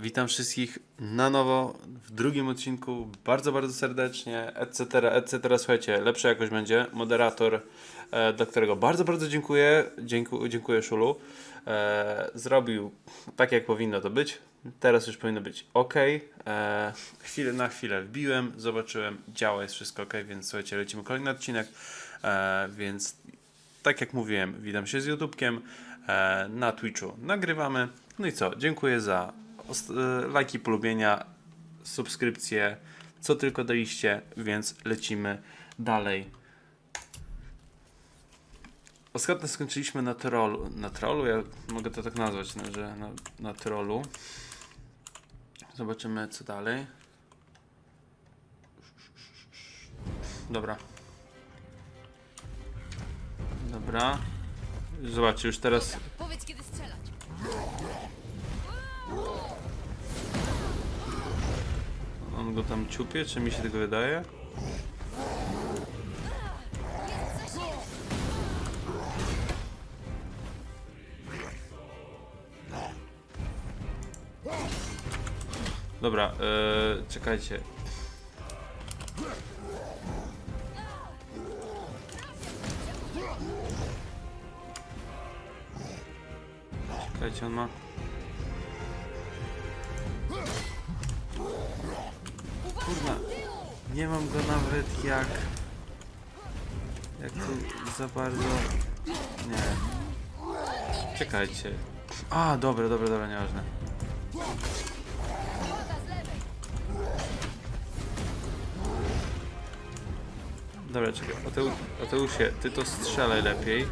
Witam wszystkich na nowo w drugim odcinku. Bardzo, bardzo serdecznie, etc., etc. Słuchajcie, lepsza jakość będzie. Moderator, e, dla którego bardzo, bardzo dziękuję. Dziękuję, dziękuję Szulu. E, zrobił tak, jak powinno to być. Teraz już powinno być ok. E, chwilę na chwilę wbiłem, zobaczyłem, działa, jest wszystko ok, więc słuchajcie, lecimy kolejny odcinek. E, więc tak jak mówiłem, witam się z YouTubekiem e, na Twitchu. Nagrywamy. No i co? Dziękuję za lajki, polubienia, subskrypcje, co tylko daliście, więc lecimy dalej. Ostatnio skończyliśmy na trollu. Na trollu? Ja mogę to tak nazwać, no, że na, na trollu. Zobaczymy co dalej. Dobra. Dobra. Zobaczcie, już teraz Powiedz kiedy strzelać. On go tam ciupie, czy mi się tego wydaje? Dobra, yy, czekajcie. Czekajcie, on ma... Kurna, nie mam go nawet jak... Jak tu za bardzo... Nie. Czekajcie. A, dobra, dobra, dobra, nieważne. Dobra, czekaj. Mateu- Mateusie, ty to strzelaj lepiej.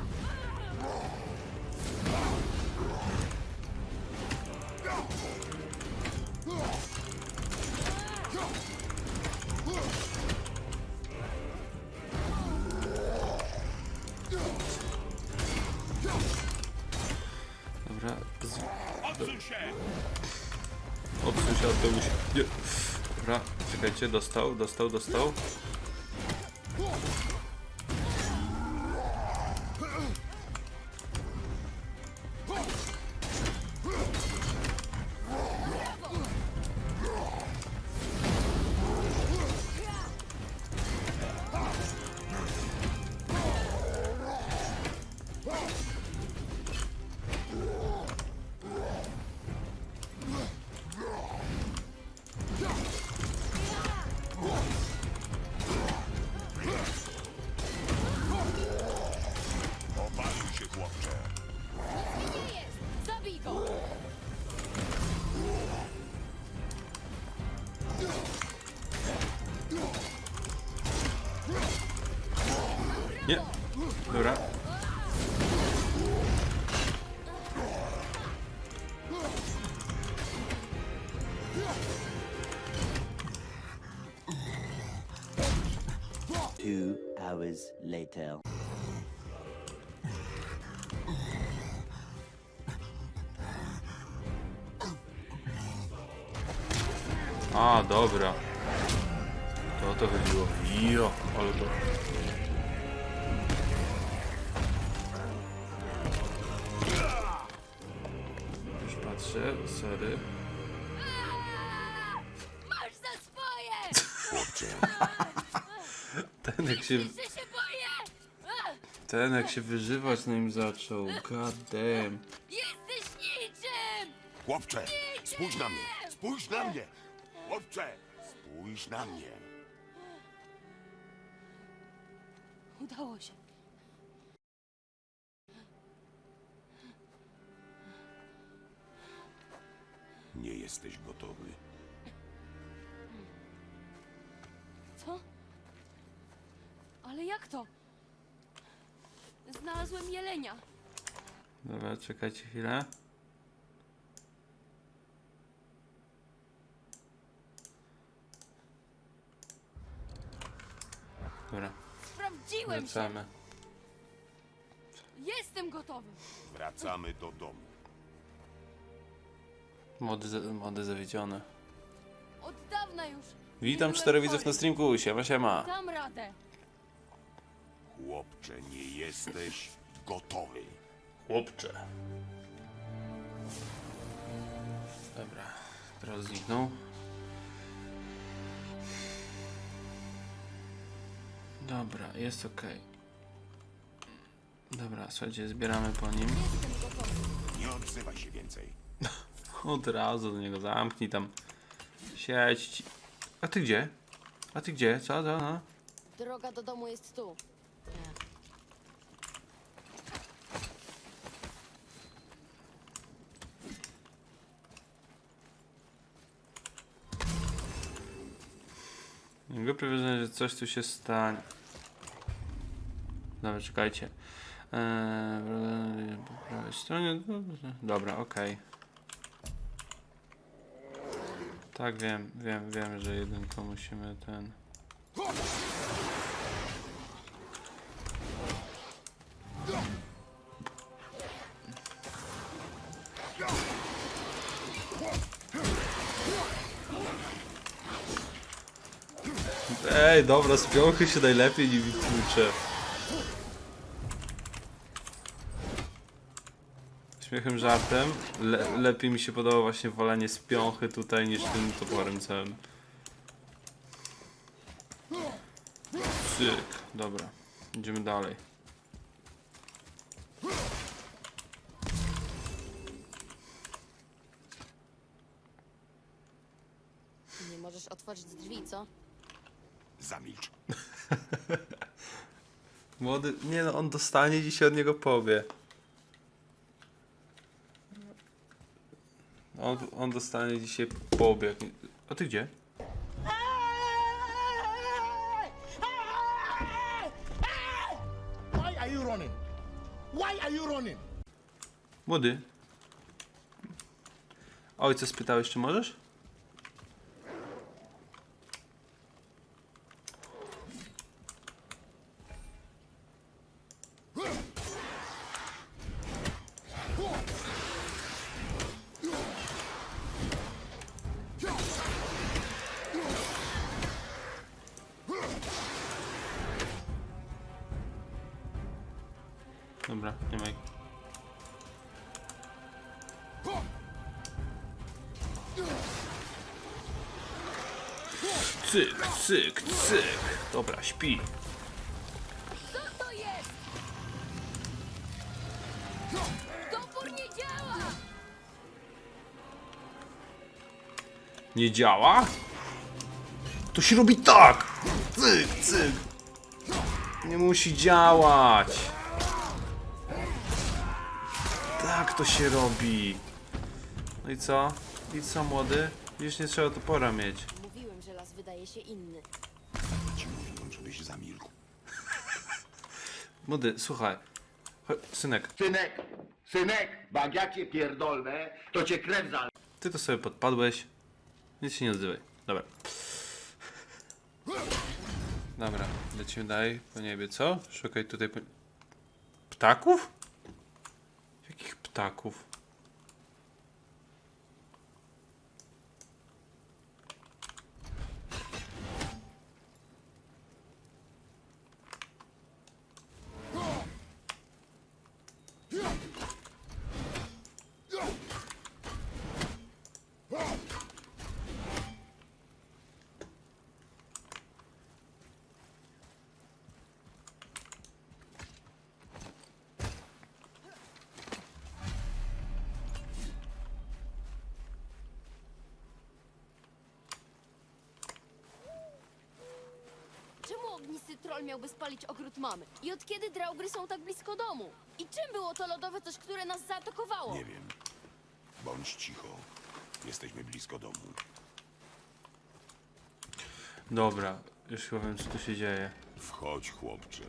Dobra, czekajcie, dostał, dostał, dostał. Dobra. Two hours later. A, dobra. To to chodziło. Jo, ale to... sorry. Masz za swoje! Chłopcze, Ten jak się, Że się boję! A, ten jak się wyżywać na nim zaczął. God damn. Jesteś niczym! chłopcze, spójrz na mnie! Spójrz na mnie! Chłopcze, spójrz na mnie! Udało się. Nie jesteś gotowy. Co? Ale jak to? Znalazłem jelenia. Dobra, czekajcie chwilę. Dobra, Sprawdziłem się! wracamy. Jestem gotowy! Wracamy do domu. Młody, za- młody zawiedziony. Od dawna już. Witam cztery widzów na streamku, siema siema. Dam radę. Chłopcze, nie jesteś gotowy. Chłopcze. Dobra, Teraz zniknął. Dobra, jest ok. Dobra, słuchajcie, zbieramy po nim. Jestem gotowy. Nie odzywaj się więcej. Od razu do niego zamknij tam. Siedź. ci- A ty gdzie? A ty gdzie? Co? Co? No? Droga do domu jest tu. Nie. Głupie wrażenie, że coś tu się stanie. Dobra, czekajcie. Eee, po prawej stronie. Dobra, okej. Tak, wiem, wiem, wiem, że jedynko musimy ten. Ej, dobra, z się najlepiej nimi tłucze. Śmiechem, żartem. Le lepiej mi się podoba właśnie wolenie z piąchy tutaj niż tym toporem całym. Cyk, dobra. Idziemy dalej. Nie możesz otworzyć drzwi, co? Zamilcz. Młody, nie no, on dostanie dzisiaj od niego powie. On, on dostanie dzisiaj nie- A ty gdzie? Why are you running? Why are you running? Młody. Ojca spytałeś, czy możesz? Dobra, nie ma ich. Cyk, cyk, cyk. Dobra, śpi. Co to jest? Topór nie działa! Nie działa? To się robi tak! Cyk, cyk. Nie musi działać. To się robi. No i co? I co, młody? Widzisz, nie trzeba topora mieć. Mówiłem, że las wydaje się inny. Ci mówiłem, żebyś zamilkł. Młody, słuchaj. Cho- Synek, Synek, synek, bo jak ja cię pierdolnę, to cię krew zale. ty to sobie podpadłeś. Nic się nie odzywaj. Dobra. Dobra, lecimy dalej po niebie, co? Szukaj tutaj po... Ptaków? Ptaków? Czemu ognisty troll miałby spalić ogród mamy? I od kiedy draugry są tak blisko domu? I czym było to lodowe coś, które nas zaatakowało? Nie wiem. Bądź cicho. Jesteśmy blisko domu. Dobra, już chyba wiem co tu się dzieje. Wchodź, chłopcze.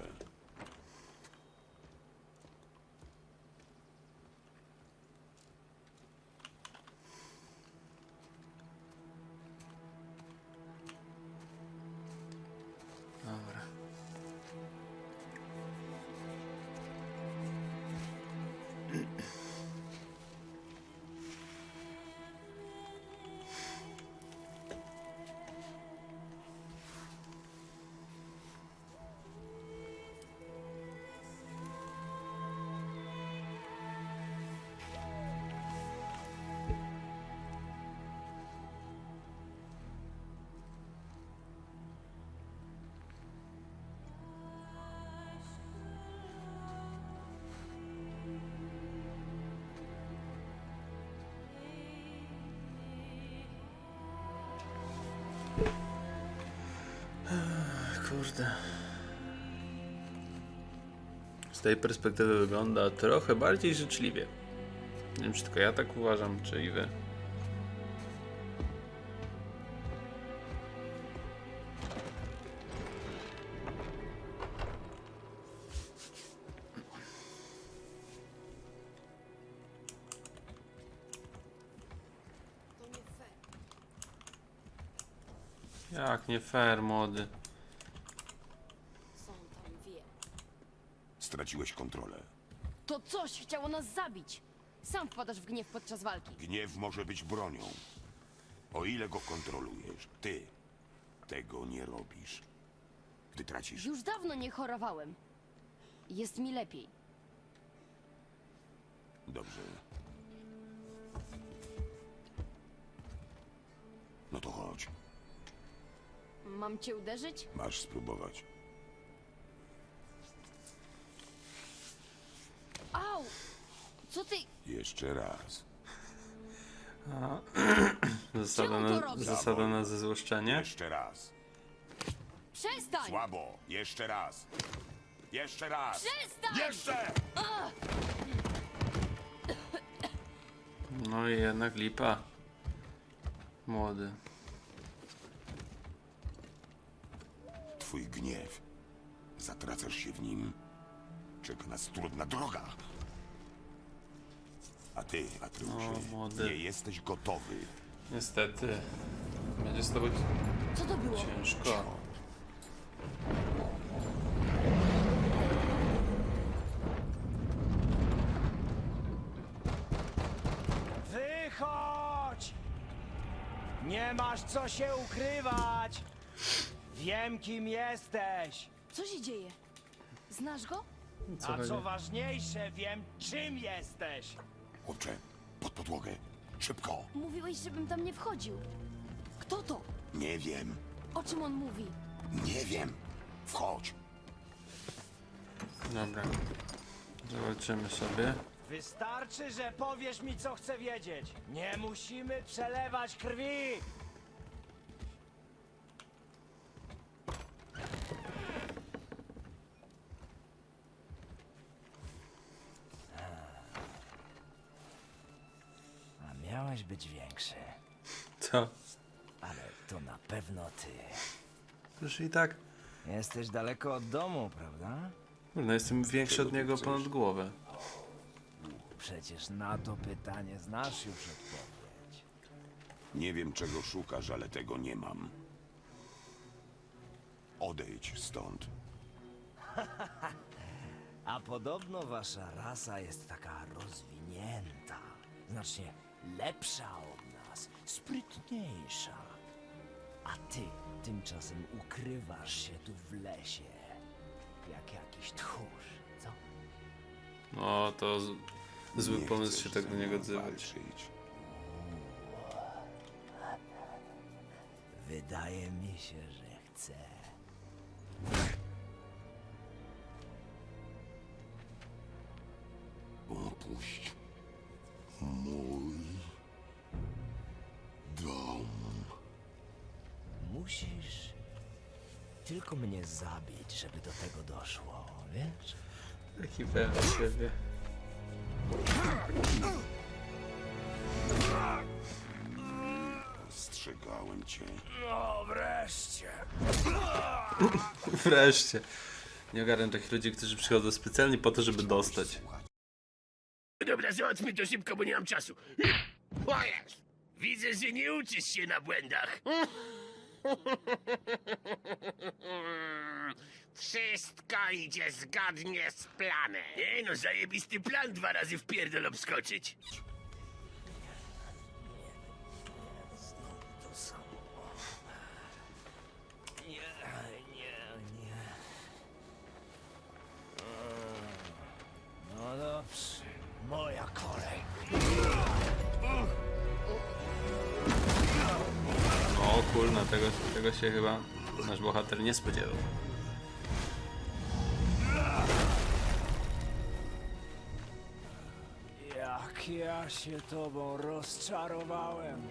Kurde. Z tej perspektywy wygląda trochę bardziej życzliwie. Nie wiem, czy tylko ja tak uważam, czy i wy. Jak nie fair, młody. Co on tam wie? Straciłeś kontrolę. To coś chciało nas zabić. Sam wpadasz w gniew podczas walki. Gniew może być bronią. O ile go kontrolujesz, ty tego nie robisz. Gdy tracisz, Już dawno nie chorowałem. Jest mi lepiej. dobrze. No to chodź, Mam cię uderzyć? masz spróbować. Ty... Jeszcze raz. Zasada Czemu to na, robisz? zasada na zezłoszczenie. Jeszcze raz. Przestań! Słabo. Jeszcze raz. Jeszcze raz. Przestań! Jeszcze! No i jednak lipa. Młody. Twój gniew. Zatracasz się w nim. Czeka nas trudna droga. A ty, Atreusie, O, młody. nie jesteś gotowy. Niestety. Będzie z tobą Co to było? ciężko. Wychodź! Nie masz co się ukrywać! Wiem, kim jesteś! Co się dzieje? Znasz go? Co A co ważniejsze, wiem, czym jesteś! Chłopcze, pod podłogę. Szybko. Mówiłeś, żebym tam nie wchodził. Kto to? Nie wiem. O czym on mówi? Nie wiem. Wchodź. Dobra. Zobaczymy sobie. Wystarczy, że powiesz mi, co chcę wiedzieć. Nie musimy przelewać krwi! Być większy, Co? ale to na pewno ty. Już i tak. Jesteś daleko od domu, prawda? No jestem większy od niego ponad głowę. Przecież na to pytanie znasz już odpowiedź. Nie wiem, czego szukasz, ale tego nie mam. Odejdź stąd. A podobno wasza rasa jest taka rozwinięta, znacznie lepsza od nas, sprytniejsza. A ty tymczasem ukrywasz się tu w lesie, jak jakiś tchórz, co? No to z... zły Nie pomysł chcesz się tak ze do niego mną odzywać. walczyć. Wydaje mi się, że chce. Opuść Musisz tylko mnie zabić, żeby do tego doszło, wiesz? Taki pewny siebie. Strzegałem cię. No wreszcie. Wreszcie. Nie ogarniam takich ludzi, którzy przychodzą specjalnie po to, żeby dostać. Dobra, załatwmy to szybko, bo nie mam czasu. O jest! Widzę, że nie uczysz się na błędach. Wszystko idzie zgodnie z planem. Nie no, zajebisty plan dwa razy w pierdol obskoczyć. To samo. Nie, nie, nie. No dobrze, moja kolej. O kurna, tego, tego się chyba nasz bohater nie spodziewał. Jak ja się tobą rozczarowałem.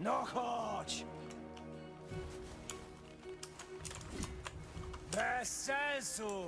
No chodź! Bez sensu!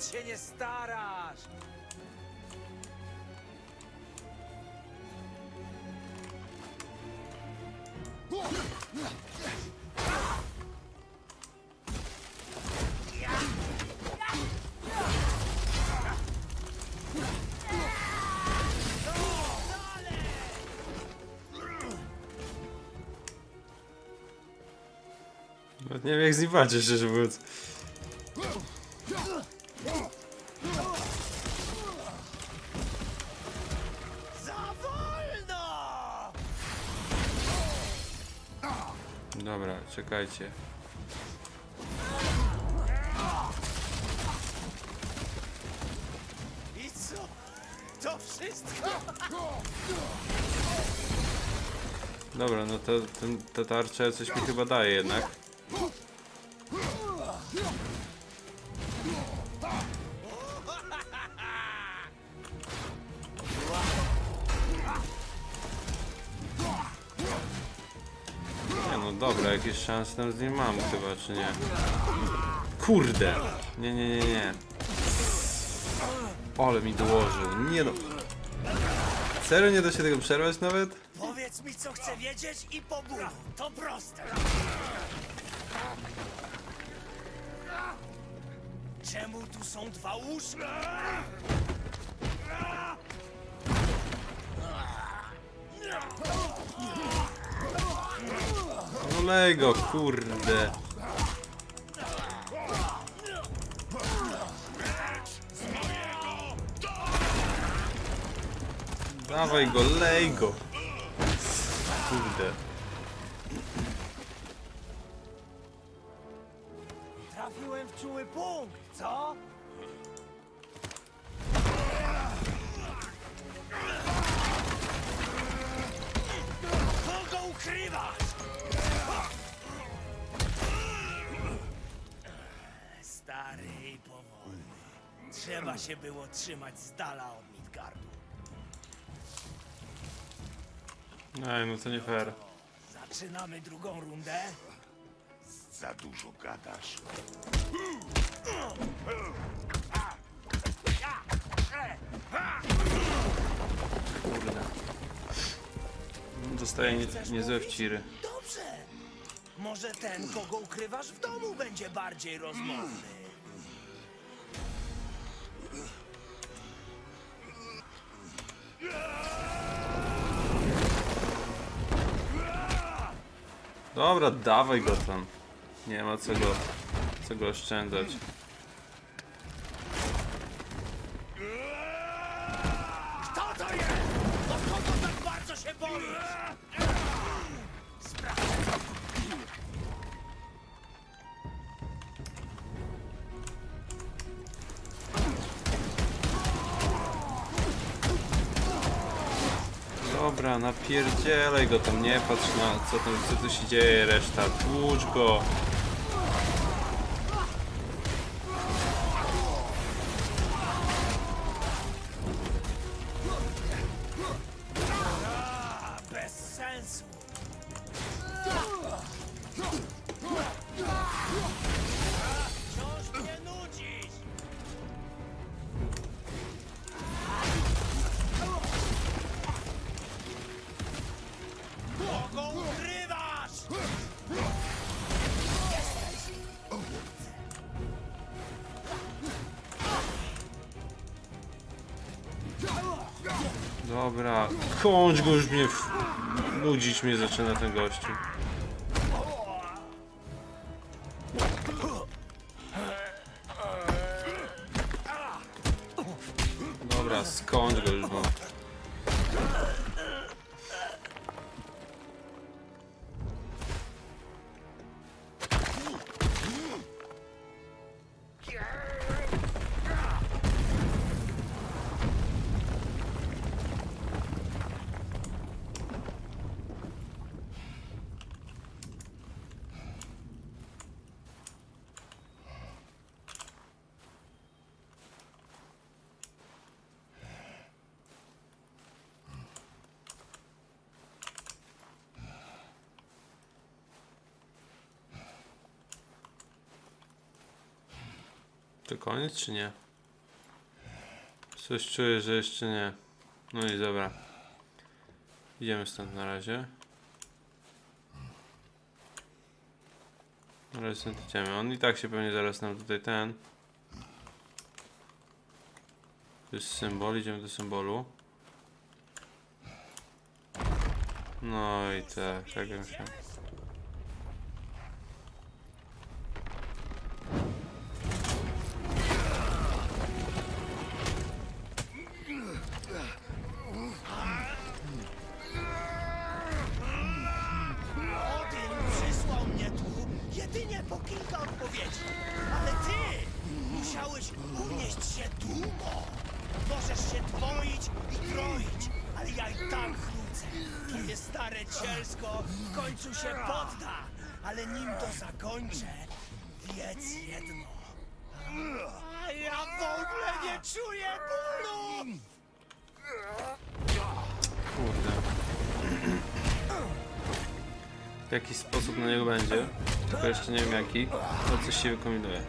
Nawet się nie starasz! Nie wiem jak z nim walczyć, szczerze mówiąc. Za wolno! Dobra, czekajcie. I co? To wszystko? Dobra, no to ten, ta tarcza coś mi chyba daje jednak. Szanse tam z nim mam chyba, czy nie? Kurde! Nie, nie, nie, nie. Ale mi dołożył, nie no. Serio nie da się tego przerwać nawet? Powiedz mi, co chcę wiedzieć i pobudł. To proste. Czemu tu są dwa łóżka? No lej go, kurde. Dawaj go, lej go. Kurde. Trafiłem w czuły punkt, co? Kogo ukrywasz? Trzeba się było trzymać z dala od Midgardu. Ej, no to nie fair. Zaczynamy drugą rundę? Za dużo gadasz. Kurde. Dostaję nie, niezłe wciry. Dobrze. Może ten, kogo ukrywasz w domu, będzie bardziej rozmowny. Dobra, dawaj go tam. Nie ma co go, co go oszczędzać. Kto to jest? Kogo tak bardzo się boisz? Dobra, napierdzielaj go tam, nie patrz na co tam, co tu się dzieje, reszta, tłucz go. Dobra, kończ go już mnie, w... nudzić mnie zaczyna ten gościu. To koniec czy nie? Coś czuję, że jeszcze nie. No i dobra. Idziemy stąd na razie. Na razie stąd idziemy. On i tak się pewnie zaraz nam tutaj ten. To jest symbol, idziemy do symbolu. No i tak, tak to zakończę, wiedz jedno. A ja w ogóle nie czuję bólu! Kurde. W jakiś sposób na niego będzie. Tylko jeszcze nie wiem jaki. To coś się wykombinuje.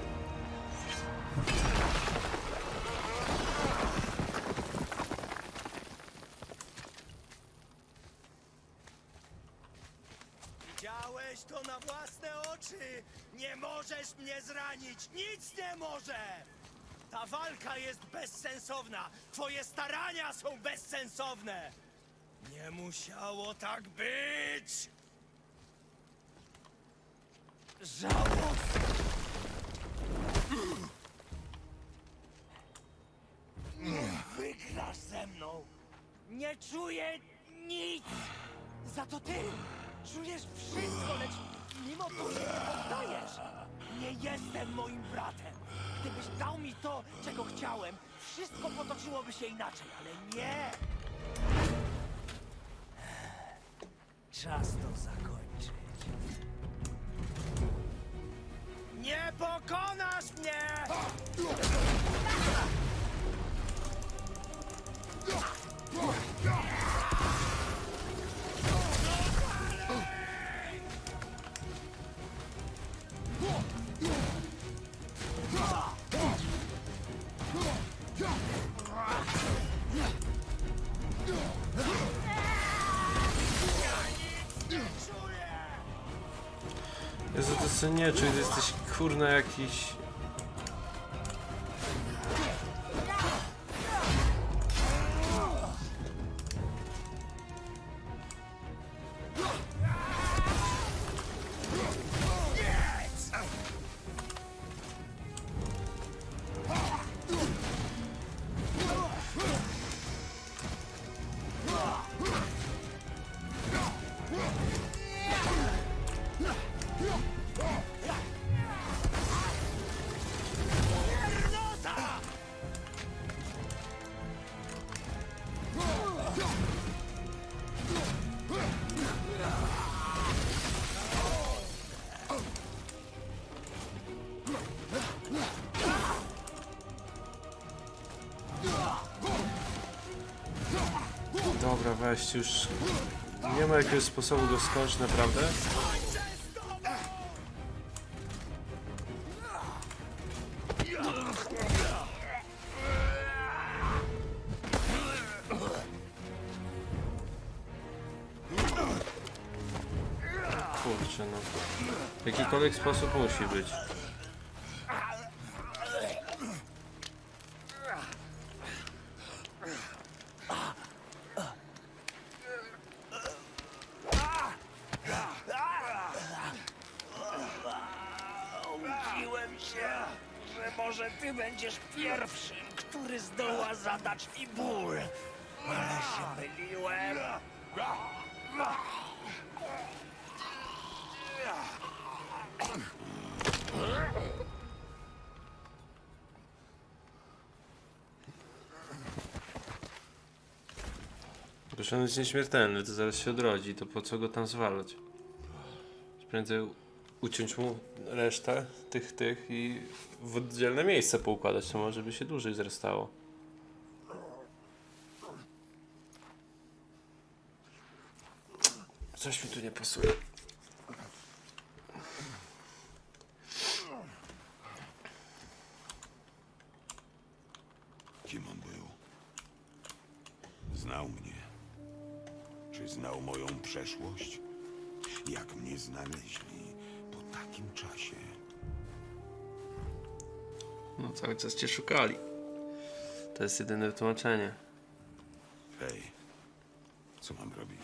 Widziałeś to na własne oczy! Nie możesz mnie zranić! Nic nie może! Ta walka jest bezsensowna! Twoje starania są bezsensowne! Nie musiało tak być! Żałosne! Wygrasz ze mną! Nie czuję nic! Za to ty czujesz wszystko, lecz mimo to się poddajesz. Nie jestem moim bratem. Gdybyś dał mi to, czego chciałem, wszystko potoczyłoby się inaczej, ale nie. Czas to zakończyć. Nie pokonasz mnie! Nie czuj, jesteś kurna jakiś... weź już... Nie ma jakiegoś sposobu go skończyć, naprawdę? Kurczę no. W jakikolwiek sposób musi być. Proszę on jest nieśmiertelny, to zaraz się odrodzi, to po co go tam zwalać? Prędzej uciąć mu resztę tych, tych i w oddzielne miejsce poukładać, to może by się dłużej zrestało. Coś mi tu nie pasuje. Przeszłość? Jak mnie znaleźli po takim czasie? No cały czas cię szukali. To jest jedyne wytłumaczenie. Hej, co mam robić?